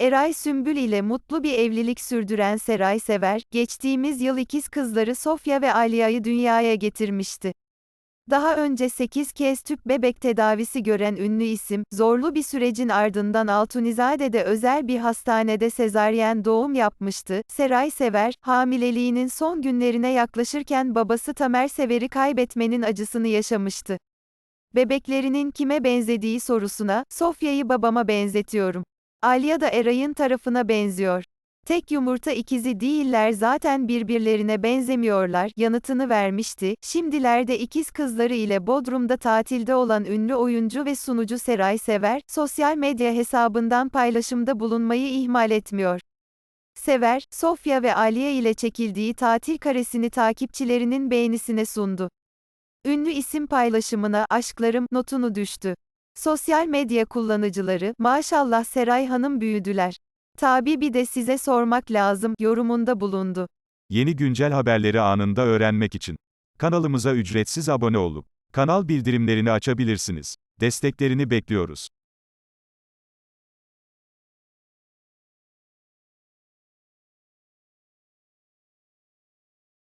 Eray Sümbül ile mutlu bir evlilik sürdüren Seray Sever, geçtiğimiz yıl ikiz kızları Sofya ve Alia'yı dünyaya getirmişti. Daha önce 8 kez tüp bebek tedavisi gören ünlü isim, zorlu bir sürecin ardından Altunizade'de özel bir hastanede sezaryen doğum yapmıştı. Seray Sever, hamileliğinin son günlerine yaklaşırken babası Tamer Sever'i kaybetmenin acısını yaşamıştı. Bebeklerinin kime benzediği sorusuna, Sofya'yı babama benzetiyorum. Alya da Eray'ın tarafına benziyor. Tek yumurta ikizi değiller zaten birbirlerine benzemiyorlar yanıtını vermişti. Şimdilerde ikiz kızları ile Bodrum'da tatilde olan ünlü oyuncu ve sunucu Seray Sever, sosyal medya hesabından paylaşımda bulunmayı ihmal etmiyor. Sever, Sofya ve Aliye ile çekildiği tatil karesini takipçilerinin beğenisine sundu. Ünlü isim paylaşımına aşklarım notunu düştü. Sosyal medya kullanıcıları, maşallah Seray Hanım büyüdüler. Tabi bir de size sormak lazım, yorumunda bulundu. Yeni güncel haberleri anında öğrenmek için kanalımıza ücretsiz abone olup kanal bildirimlerini açabilirsiniz. Desteklerini bekliyoruz.